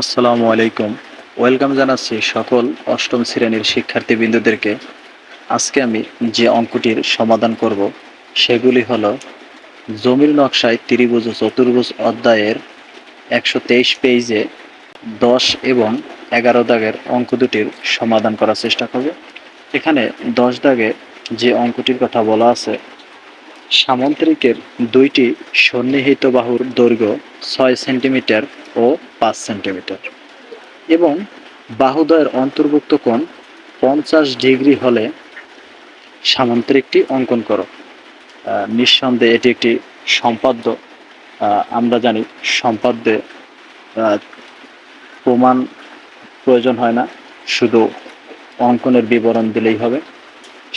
আসসালামু আলাইকুম। ওয়েলকাম জানাচ্ছি সকল অষ্টম শ্রেণির শিক্ষার্থীবৃন্দদেরকে। আজকে আমি যে অঙ্কটির সমাধান করব, সেগুলি হলো জমির নকশায় ত্রিভুজ ও চতুর্ভুজ অধ্যায়ের একশো তেইশ পেজে দশ এবং এগারো দাগের অঙ্ক দুটির সমাধান করার চেষ্টা করব। এখানে দশ দাগে যে অঙ্কটির কথা বলা আছে, সামন্ত্রিকের দুইটি সন্নিহিত বাহুর দৈর্ঘ্য ছয় সেন্টিমিটার ও পাঁচ সেন্টিমিটার। এবং বাহুদয়ের অন্তর্ভুক্ত কোণ পঞ্চাশ ডিগ্রি হলে সামন্ত্রিকটি অঙ্কন করো। নিঃসন্দেহে এটি একটি সম্পাদ্য আমরা জানি সম্পাদ্যে প্রমাণ প্রয়োজন হয় না। শুধু অঙ্কনের বিবরণ দিলেই হবে।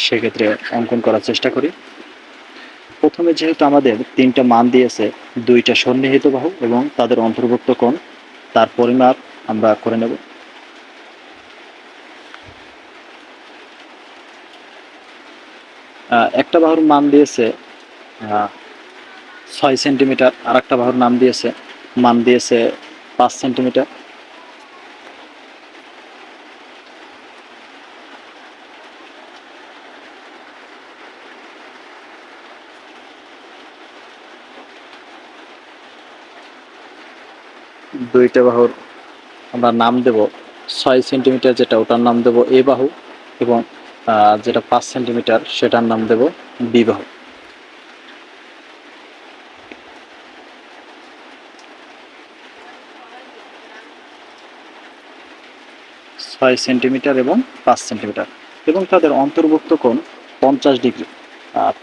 সেক্ষেত্রে অঙ্কন করার চেষ্টা করি। প্রথমে যেহেতু আমাদের তিনটা মান দিয়েছে, দুইটা সন্নিহিত বাহু এবং তাদের অন্তর্ভুক্ত কোণ, তার পরিমাপ আমরা করে নেব। একটা বাহুর মান দিয়েছে ছয় সেন্টিমিটার আর একটা বাহুর নাম দিয়েছে, মান দিয়েছে পাঁচ সেন্টিমিটার। দুইটা বাহুর আমরা নাম দেব। ছয় সেন্টিমিটার যেটা, ওটার নাম দেব এ বাহু এবং যেটা পাঁচ সেন্টিমিটার, সেটার নাম দেব বি বাহু। ছয় সেন্টিমিটার এবং পাঁচ সেন্টিমিটার এবং তাদের অন্তর্ভুক্ত কোণ পঞ্চাশ ডিগ্রি।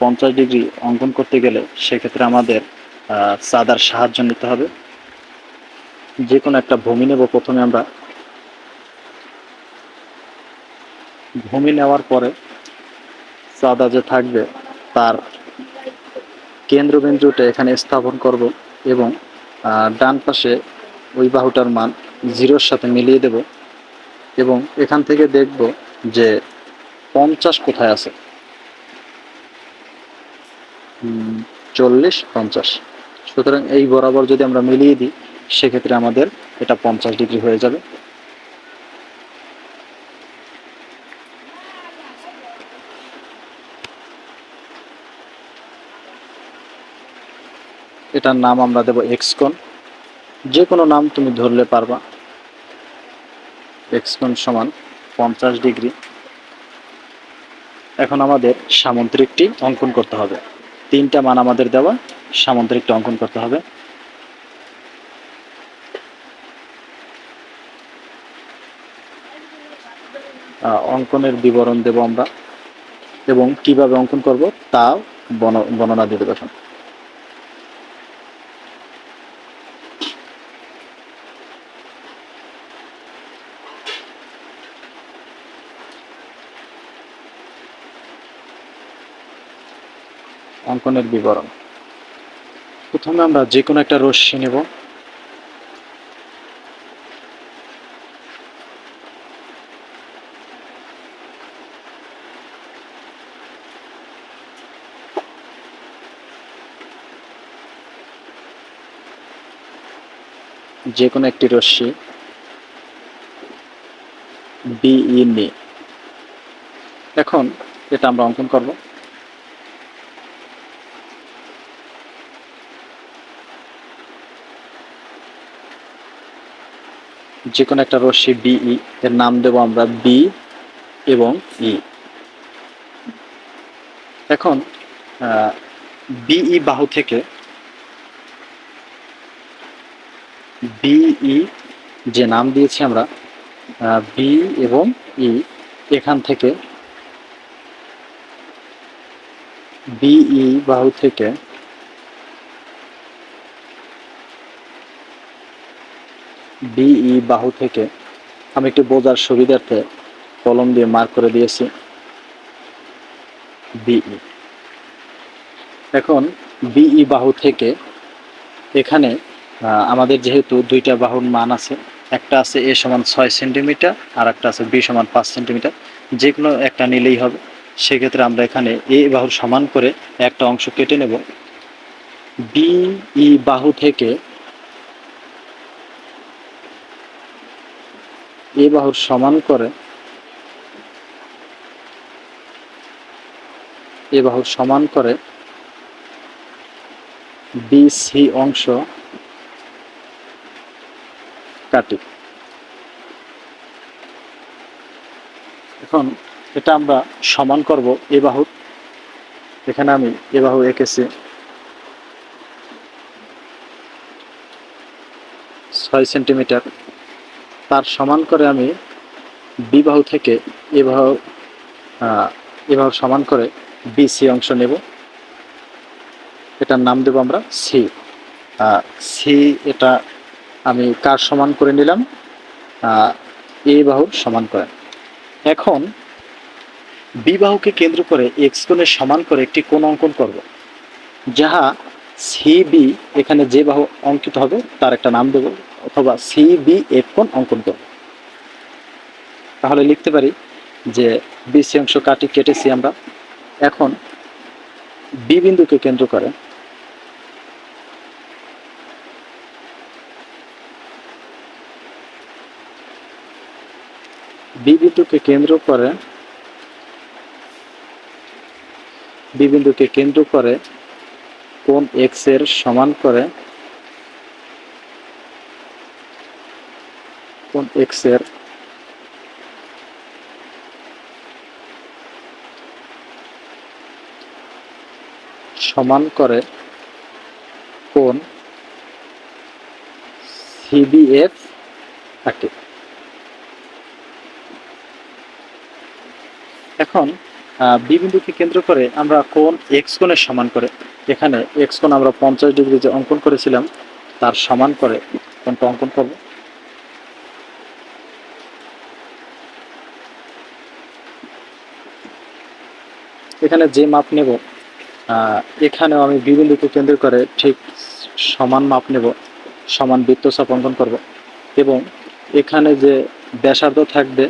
পঞ্চাশ ডিগ্রি অঙ্কন করতে গেলে সেক্ষেত্রে আমাদের চাঁদার সাহায্য নিতে হবে। যে কোনো একটা ভূমি নেব প্রথমে আমরা। ভূমি নেওয়ার পরে চাঁদা যে থাকবে, তার কেন্দ্রবিন্দুটা এখানে স্থাপন করব এবং ডান পাশে ওই বাহুটার মান জিরোর সাথে মিলিয়ে দেব এবং এখান থেকে দেখব যে পঞ্চাশ কোথায় আছে। চল্লিশ, পঞ্চাশ। সুতরাং এই বরাবর যদি আমরা মিলিয়ে দিই সেক্ষেত্রে আমাদের এটা পঞ্চাশ ডিগ্রি হয়ে যাবে। এটার নাম আমরা দেব এক্স কোণ। যে কোনো নাম তুমি ধরলে পারবা। এক্স কোণ সমান পঞ্চাশ ডিগ্রি। এখন আমাদের সামন্ত্রিকটি অঙ্কন করতে হবে। তিনটা মান আমাদের দেওয়া সামন্ত্রিকটা অঙ্কন করতে হবে। অঙ্কনের বিবরণ দেব আমরা এবং কীভাবে অঙ্কন করব তা বর্ণ- বর্ণনা দিয়ে দেবো অঙ্কনের বিবরণ। প্রথমে আমরা যে কোনো একটা রশ্মি নেব। যে কোনো একটি রশ্মি বিই নি এখন এটা আমরা অঙ্কন করব। যে কোনো একটা রশ্মি বিই, এর নাম দেব আমরা বি এবং ই। এখন বিই বাহু থেকে বিই যে নাম দিয়েছি আমরা বি এবং ই, এখান থেকে বিই বাহু থেকে বিই বাহু থেকে আমি একটু বোঝার সুবিধার্থে কলম দিয়ে মার্ক করে দিয়েছি। বিই এখন বিই বাহু থেকে এখানে আমাদের যেহেতু দুইটা বাহুর মান আছে, একটা আছে এ সমান ছয় সেন্টিমিটার আর একটা আছে বি সমান পাঁচ সেন্টিমিটার। যে কোনো একটা নিলেই হবে। সেক্ষেত্রে আমরা এখানে এ বাহুর সমান করে একটা অংশ কেটে নেব। বিই বাহু থেকে এ বাহুর সমান করে এ বাহুর সমান করে বি সি অংশ কাটি এখন এটা আমরা সমান করব এ বাহুর এখানে আমি এ বাহু এঁকেছি। ছয় সেন্টিমিটার। তার সমান করে আমি বি বাহু থেকে এ বাহু আহ, এ বাহু সমান করে বি সি অংশ নেব। এটার নাম দেব আমরা সি সি এটা আমি কার সমান করে নিলাম? এ বাহুর সমান করে। এখন বি বাহুকে কেন্দ্র করে এক্স কোণের সমান করে একটি কোণ অঙ্কন করব। যাহা সি বি এখানে যে বাহু অঙ্কিত হবে, তার একটা নাম দেব, অথবা সি বি এফ কোণ অঙ্কন করব। তাহলে লিখতে পারি যে বিসি অংশ কাটি, কেটেছি আমরা। এখন বি বিন্দুকে কেন্দ্র করে বি বিন্দুকে কেন্দ্র করে বি বিন্দুকে কেন্দ্র করে কোন এক্সের সমান করে, কোন এক্সের সমান করে কোন সিবিএফ থাকে এখন বি বিন্দুকে কেন্দ্র করে আমরা কোন এক্স কোণের সমান করে, এখানে এক্স কোণ আমরা পঞ্চাশ ডিগ্রি যে অঙ্কন করেছিলাম, তার সমান করে কোনটা অঙ্কন করব। এখানে যে মাপ নেব এখানেও আমি বি বিন্দুকে কেন্দ্র করে ঠিক সমান মাপ নেব, সমান বৃত্তচাপ অঙ্কন করব এবং এখানে যে ব্যাসার্ধ থাকবে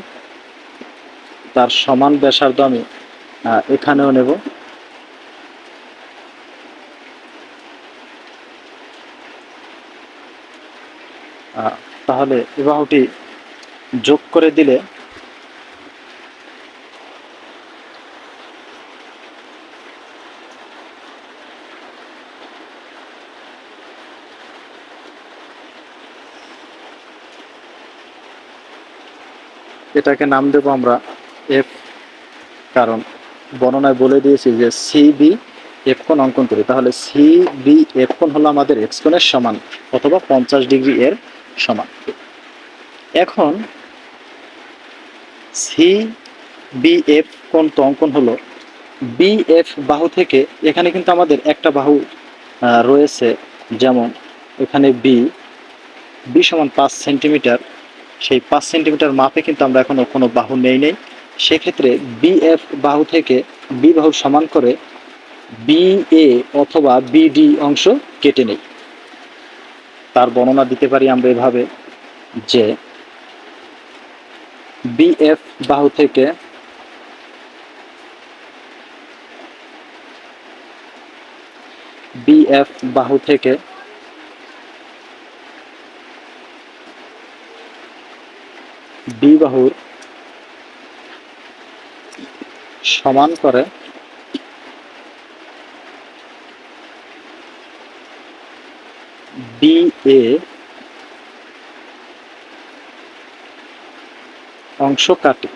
তার সমান ব্যাসার্ধ আমি এখানেও নেব। তাহলে বিবাহটি যোগ করে দিলে এটাকে নাম দেব আমরা এফ কারণ বর্ণনায় বলে দিয়েছি যে সি বি এফ কোণ অঙ্কন করি। তাহলে সি বি এফ কোণ হলো আমাদের এক্স কোণের সমান অথবা পঞ্চাশ ডিগ্রি এর সমান। এখন সি বি এফ কোণ তো অঙ্কন হলো। বি এফ বাহু থেকে এখানে কিন্তু আমাদের একটা বাহু রয়েছে। যেমন এখানে বি বি সমান পাঁচ সেন্টিমিটার। সেই পাঁচ সেন্টিমিটার মাপে কিন্তু আমরা এখনও কোনো বাহু নেই নেই। সেক্ষেত্রে বি এফ বাহু থেকে বি বাহু সমান করে বি এ অথবা বিডি অংশ কেটে নেই। তার বর্ণনা দিতে পারি আমরা এভাবে যে বি এফ বাহু থেকে বি এফ বাহু থেকে বি বাহুর সমান করে বি এ অংশ কাটি।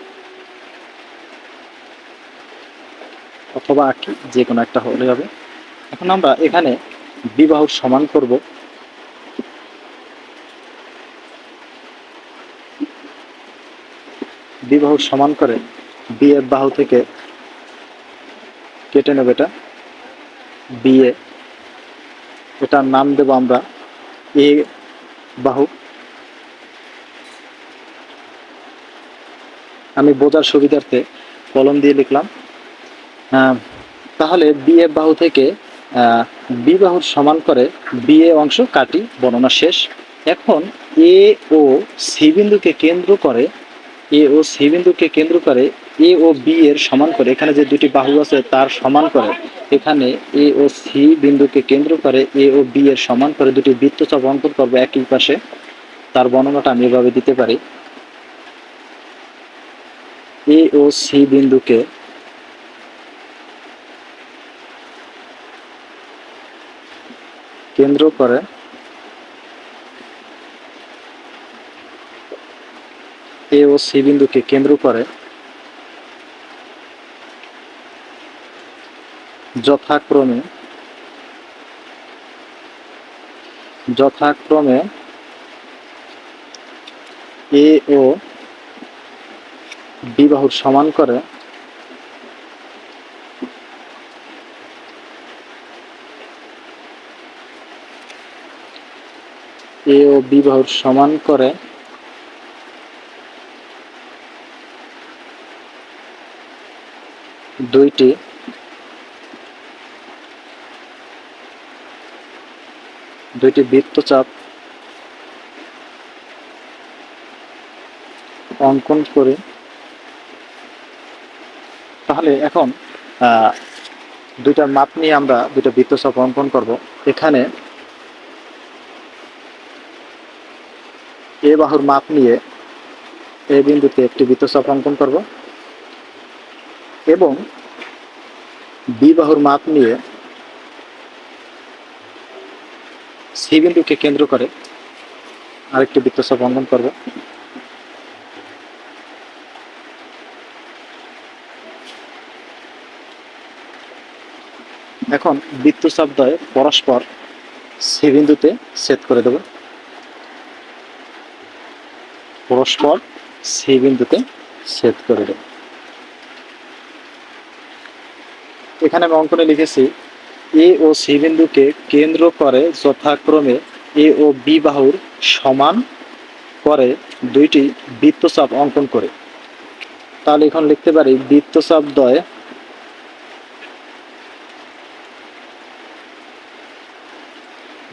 অথবা আঁকি, যে কোনো একটা হলে হবে। এখন আমরা এখানে বিবাহুর সমান করব। বিবাহ সমান করে বিয়ে বাহু থেকে কেটে নেব এটা। বিয়ে। এটার নাম দেব আমরা এ বাহু। আমি বোঝার সুবিধার্থে কলম দিয়ে লিখলাম। তাহলে বিয়ে বাহু থেকে বি বাহুর সমান করে বিয়ে অংশ কাটি, বর্ণনা শেষ। এখন এ ও সি বিন্দুকে কেন্দ্র করে, এ ও সি বিন্দুকে কেন্দ্র করে এ ও বি এর সমান করে, এখানে যে দুটি বাহু আছে তার সমান করে, এখানে এ ও সি বিন্দুকে কেন্দ্র করে এ ও বি এর সমান করে দুটি বৃত্তচাপ অঙ্কন করব একই পাশে। তার বর্ণনাটা আমি এভাবে দিতে পারি। এ ও সি বিন্দুকে কেন্দ্র করে এ ও সি বিন্দুকে কেন্দ্র করে যথাক্রমে যথাক্রমে এ ও বি বাহুর সমান করে, এ ও বি বাহুর সমান করে, দুইটি দুইটি বৃত্তচাপ অঙ্কন করে। তাহলে এখন দুইটা মাপ নিয়ে আমরা দুইটা বৃত্তচাপ অঙ্কন করব। এখানে এ বাহুর মাপ নিয়ে এ বিন্দুতে একটি বৃত্তচাপ অঙ্কন করব। এবং বি বাহুর মাপ নিয়ে সি বিন্দুকে কেন্দ্র করে আরেকটি বৃত্তচাপ অঙ্কন করব। এখন বৃত্তচাপদ্বয় পরস্পর সি বিন্দুতে ছেদ করে দেব। পরস্পর সি বিন্দুতে ছেদ করে দেব। এখানে আমি অঙ্কনে লিখেছি এ ও সি বিন্দুকে কেন্দ্র করে যথাক্রমে এ ও বি বাহুর সমান করে দুইটি বৃত্তচাপ অঙ্কন করে। তাহলে এখন লিখতে পারি, বৃত্তচাপ দ্বয়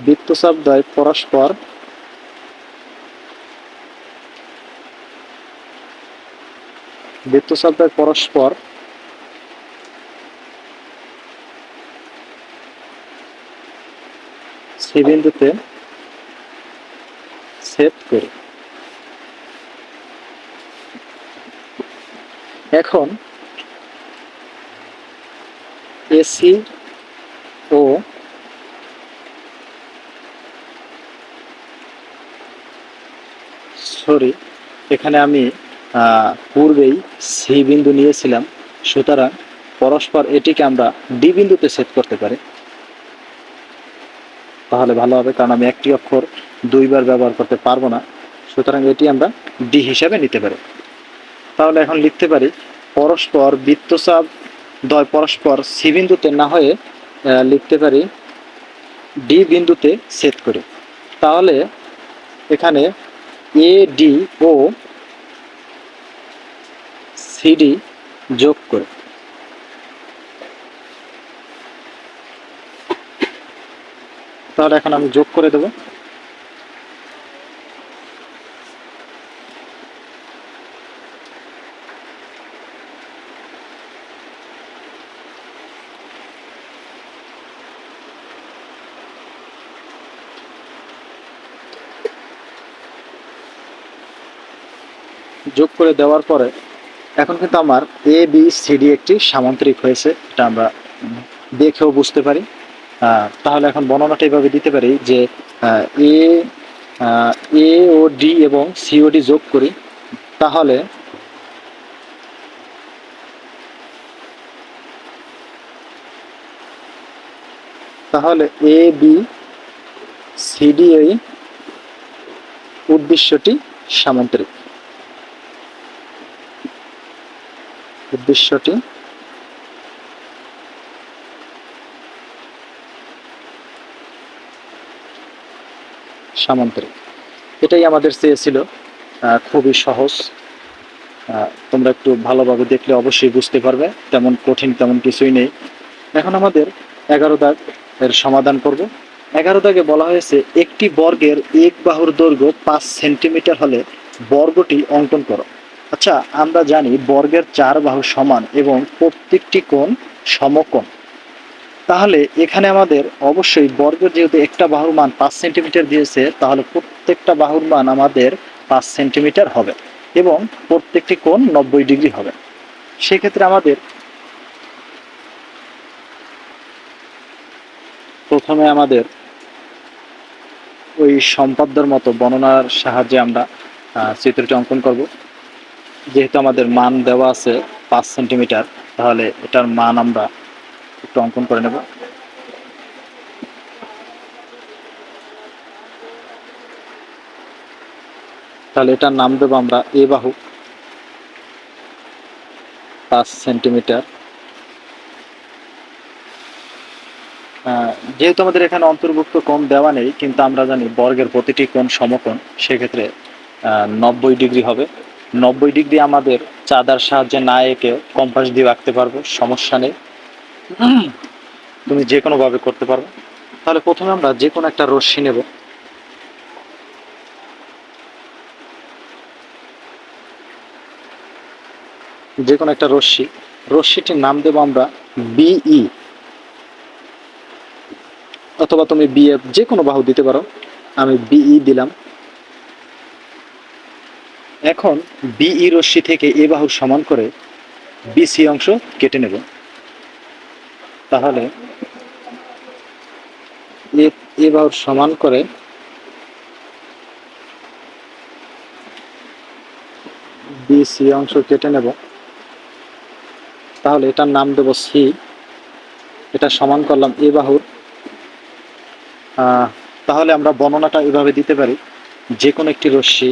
বৃত্তচাপ দ্বয় পরস্পর বৃত্তচাপ দ্বয় পরস্পর সি বিন্দুতে ছেদ করে। এখন এসি ও সরি এখানে আমি পূর্বেই সি বিন্দু নিয়েছিলাম, সুতরাং পরস্পর এটিকে আমরা ডি বিন্দুতে সেট করতে পারি। তাহলে ভালো হবে, কারণ আমি একটি অক্ষর দুইবার ব্যবহার করতে পারব না। সুতরাং এটি আমরা ডি হিসাবে নিতে পারি। তাহলে এখন লিখতে পারি, পরস্পর বৃত্তচাপ দয় পরস্পর সি বিন্দুতে না হয়ে লিখতে পারি, ডি বিন্দুতে সেট করে। তাহলে এখানে এ, ডি ও সিডি যোগ করে। তাহলে এখন আমি যোগ করে দেব। যোগ করে দেওয়ার পরে এখন কিন্তু আমার এ বি সিডি একটি সামান্তরিক হয়েছে। এটা আমরা দেখেও বুঝতে পারি। তাহলে এখন বর্ণনাটা এইভাবে দিতে পারি যে এ এ ও ডি এবং সিওডি যোগ করি, তাহলে তাহলে এ, বি সিডি এই উদ্দেশ্যটি সামান্তরিক। উদ্দেশ্যটি সামান্তরিক। এটাই আমাদের চেয়েছিল। খুবই সহজ। তোমরা একটু ভালোভাবে দেখলে অবশ্যই বুঝতে পারবে। তেমন কঠিন তেমন কিছুই নেই। এখন আমাদের এগারো দাগ এর সমাধান করব। এগারো দাগে বলা হয়েছে, একটি বর্গের এক বাহুর দৈর্ঘ্য পাঁচ সেন্টিমিটার হলে বর্গটি অঙ্কন করো। আচ্ছা আমরা জানি বর্গের চার বাহু সমান এবং প্রত্যেকটি কোণ সমকোণ। তাহলে এখানে আমাদের অবশ্যই বর্গের যেহেতু একটা বাহুর মান পাঁচ সেন্টিমিটার দিয়েছে, তাহলে প্রত্যেকটা বাহুর মান আমাদের পাঁচ সেন্টিমিটার হবে এবং প্রত্যেকটি কোণ নব্বই ডিগ্রি হবে। সেক্ষেত্রে আমাদের প্রথমে আমাদের ওই সম্পাদ্যর মতো বর্ণনার সাহায্যে আমরা চিত্রটি অঙ্কন করব। যেহেতু আমাদের মান দেওয়া আছে পাঁচ সেন্টিমিটার, তাহলে এটার মান আমরা একটু অঙ্কন করে নেব। তাহলে এটার নাম দেবো আমরা এ বাহু পাঁচ সেন্টিমিটার। যেহেতু আমাদের এখানে অন্তর্ভুক্ত কোণ দেওয়া নেই, কিন্তু আমরা জানি বর্গের প্রতিটি কোণ সমকোণ, সেক্ষেত্রে নব্বই ডিগ্রি হবে। নব্বই ডিগ্রি আমাদের চাঁদার সাহায্যে না এঁকে কম্পাস দিয়ে আঁকতে পারব, সমস্যা নেই। তুমি যে কোনো ভাবে করতে পারবে। তাহলে প্রথমে আমরা যে কোনো একটা রশ্মি নেব। যে কোনো একটা রশ্মি। রশ্মিটির নাম দেবো আমরা বিই। অথবা তুমি বিএফ যে কোনো বাহু দিতে পারো। আমি বিই দিলাম। এখন বিই রশ্মি থেকে এ বাহু সমান করে বিসি অংশ কেটে নেব। তাহলে এ এ বাহুর সমান করে বিসি অংশ কেটে নেব। তাহলে এটার নাম দেব সি এটা সমান করলাম এ বাহুর। তাহলে আমরা বর্ণনাটা এভাবে দিতে পারি। যে কোনো একটি রশ্মি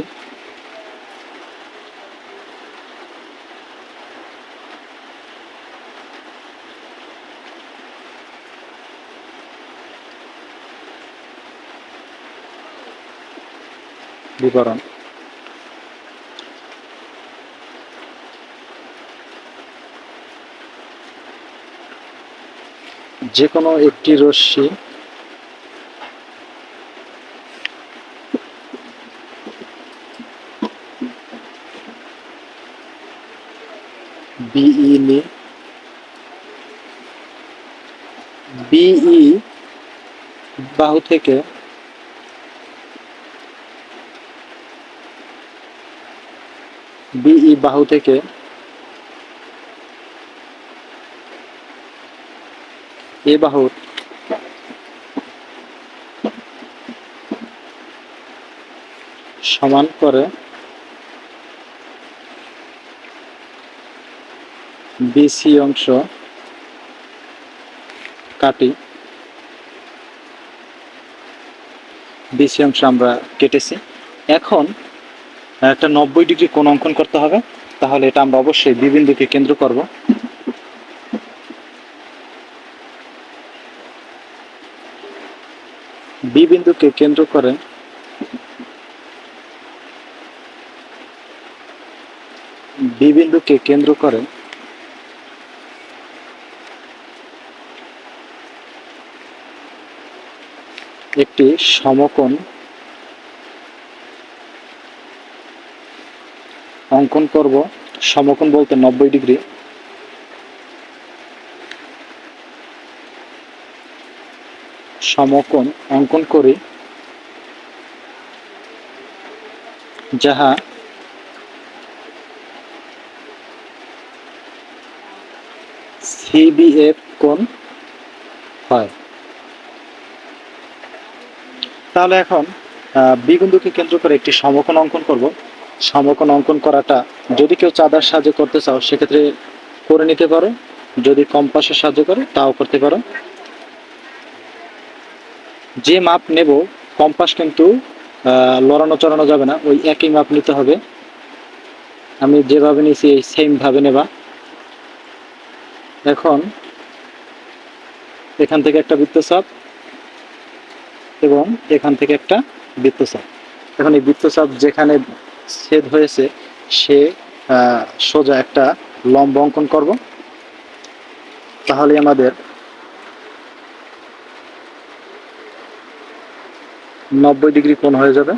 বিবরণ। যে কোনো একটি রশ্মি বিই নি বিই বাহু থেকে বিই বাহু থেকে এ বাহুর সমান করে বিসি অংশ কাটি। বিসি অংশ আমরা কেটেছি। এখন একটা নব্বই ডিগ্রি কোণ অঙ্কন করতে হবে। তাহলে এটা আমরা অবশ্যই বিবিন্দুকে কেন্দ্র করব। বিবিন্দুকে কেন্দ্র করে বিবিন্দুকে কেন্দ্র করে একটি সমকোণ অঙ্কন করব সমকোণ বলতে নব্বই ডিগ্রি। সমকোণ অঙ্কন করি। যাহা সিবিএফ কোণ হয়। তাহলে এখন আহ, বি কেন্দ্র করে একটি সমকোণ অঙ্কন করব। সমকোণ অঙ্কন করাটা যদি কেউ চাঁদার সাহায্যে করতে চাও, সেক্ষেত্রে করে নিতে পারো। যদি কম্পাসের সাহায্য করে, তাও করতে পারো। যে মাপ নেব কম্পাস কিন্তু লড়ানো চড়ানো যাবে না। ওই একই মাপ নিতে হবে। আমি যেভাবে নিয়েছি, এই সেম ভাবে নেবা। এখন এখান থেকে একটা বৃত্তচাপ এবং এখান থেকে একটা বৃত্তচাপ। এখন এই বৃত্তচাপ যেখানে ছেদ হয়েছে, সে সোজা একটা লম্ব অঙ্কন করব। তাহলে আমাদের নব্বই ডিগ্রি কোণ হয়ে যাবে।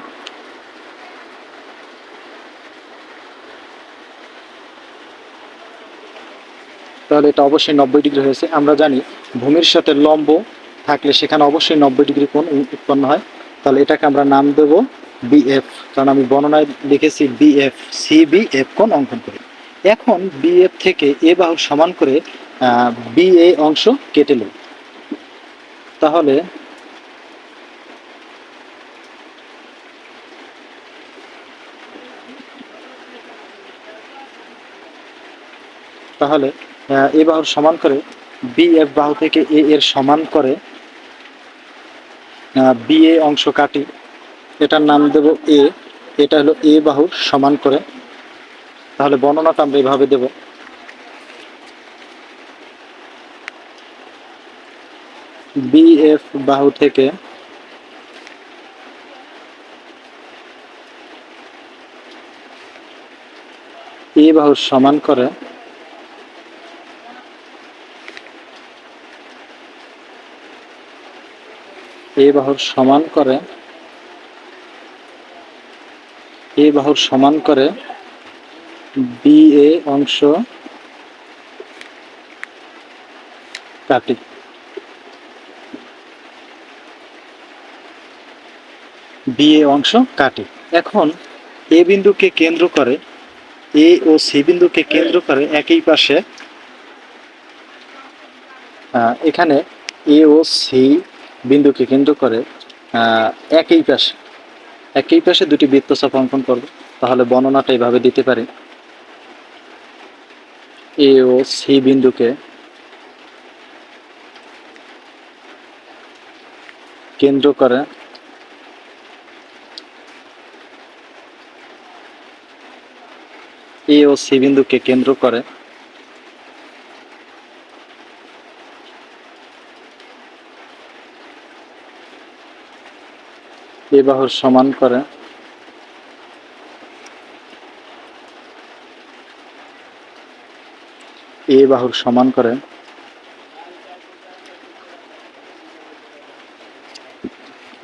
তাহলে এটা অবশ্যই নব্বই ডিগ্রি হয়েছে। আমরা জানি ভূমির সাথে লম্ব থাকলে সেখানে অবশ্যই নব্বই ডিগ্রি উ- উৎপন্ন হয়। তাহলে এটাকে আমরা নাম দেব বিএফ কারণ আমি বর্ণনায় লিখেছি বিএফ সিবিএফ কোণ অঙ্কন করি? এখন বিএফ থেকে এ বাহু সমান করে বি এ অংশ কেটে নেব। তাহলে তাহলে এ বাহুর সমান করে বি এফ বাহু থেকে এ এর সমান করে বি এ অংশ কাটি। এটার নাম দেব এ। এটা হলো এ বাহুর সমান করে। তাহলে বর্ণনাটা আমরা এভাবে দেব। বি এফ বাহু থেকে এ বাহু সমান করে এ বাহুর সমান করে এ বাহুর সমান করে বি এ অংশ কাটি। বি অংশ কাটি। এখন এ বিন্দুকে কেন্দ্র করে এ ও সি বিন্দুকে কেন্দ্র করে একই পাশে এখানে এ ও সি বিন্দুকে কেন্দ্র করে একই পাশে। একই পাশে দুটি বৃত্তচাপ অঙ্কন করব, তাহলে বর্ণনাটা এইভাবে দিতে পারি। এ ও সি বিন্দুকে কেন্দ্র করে এ ও সি বিন্দুকে কেন্দ্র করে এ বাহুর সমান করে। এ বাহুর সমান করে।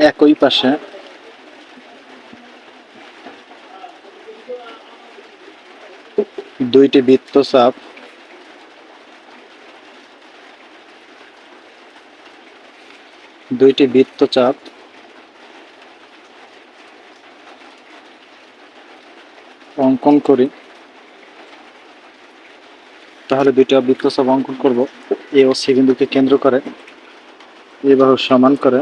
একই পাশে দুইটি বৃত্তচাপ দুইটি বৃত্তচাপ অঙ্কন করি। তাহলে দুইটা বৃত্তচাপ অঙ্কন করব। এ ও সি বিন্দুকে কেন্দ্র করে, এ বাহু সমান করে।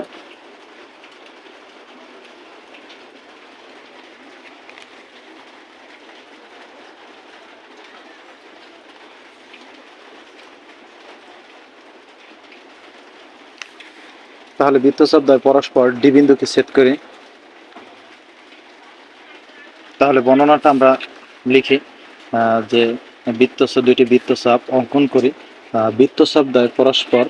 তাহলে বৃত্তচাপ দ্বয় পরস্পর ডি বিন্দুকে সেট করি। তাহলে বর্ণনাটা আমরা লিখি যে বৃত্তচাপ দুইটি বৃত্তচাপ অঙ্কন করি। বৃত্তচাপ দ্বয় পরস্পর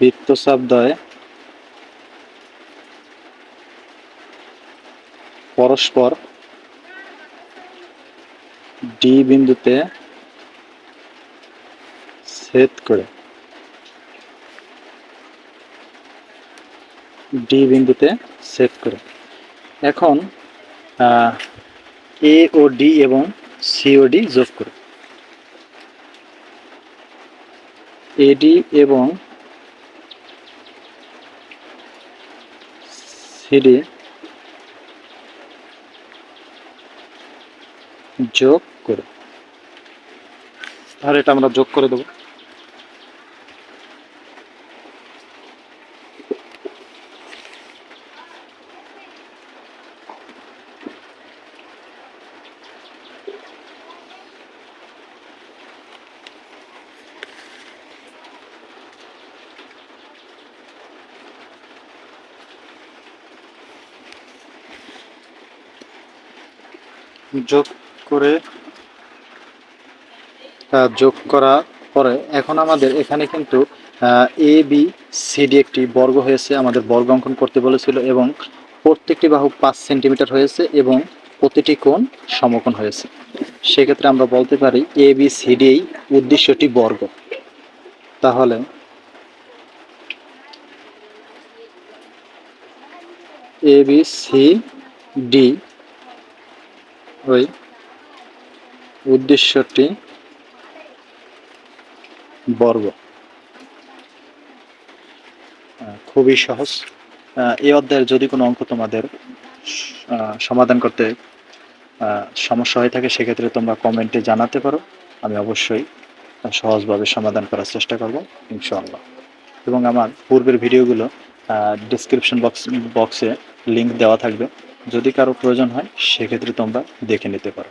বৃত্তচাপ দ্বয় পরস্পর ডি বিন্দুতে ছেদ করে। ডি বিন্দুতে সেভ করে। এখন এ ও ডি এবং সি ও ডি যোগ করে। এডি এবং সিডি যোগ করে। তাহলে এটা আমরা যোগ করে দেবো। যোগ করে যোগ করা পরে এখন আমাদের এখানে কিন্তু এ বি সিডি একটি বর্গ হয়েছে, আমাদের বর্গ অঙ্কন করতে বলেছিল এবং প্রত্যেকটি বাহু পাঁচ সেন্টিমিটার হয়েছে এবং প্রতিটি কোণ সমকোণ হয়েছে। সেক্ষেত্রে আমরা বলতে পারি এ বি সিডি উদ্দেশ্যটি বর্গ। তাহলে এ বি সি ডি ওই উদ্দেশ্যটি বর্গ। খুবই সহজ। এই অধ্যায়ের যদি কোনো অঙ্ক তোমাদের সমাধান করতে সমস্যা হয়ে থাকে, সেক্ষেত্রে তোমরা কমেন্টে জানাতে পারো। আমি অবশ্যই সহজভাবে সমাধান করার চেষ্টা করব, ইনশাআল্লাহ। এবং আমার পূর্বের ভিডিওগুলো ডিসক্রিপশন বক্স বক্সে লিংক দেওয়া থাকবে। যদি কারও প্রয়োজন হয় সেক্ষেত্রে তোমরা দেখে নিতে পারো।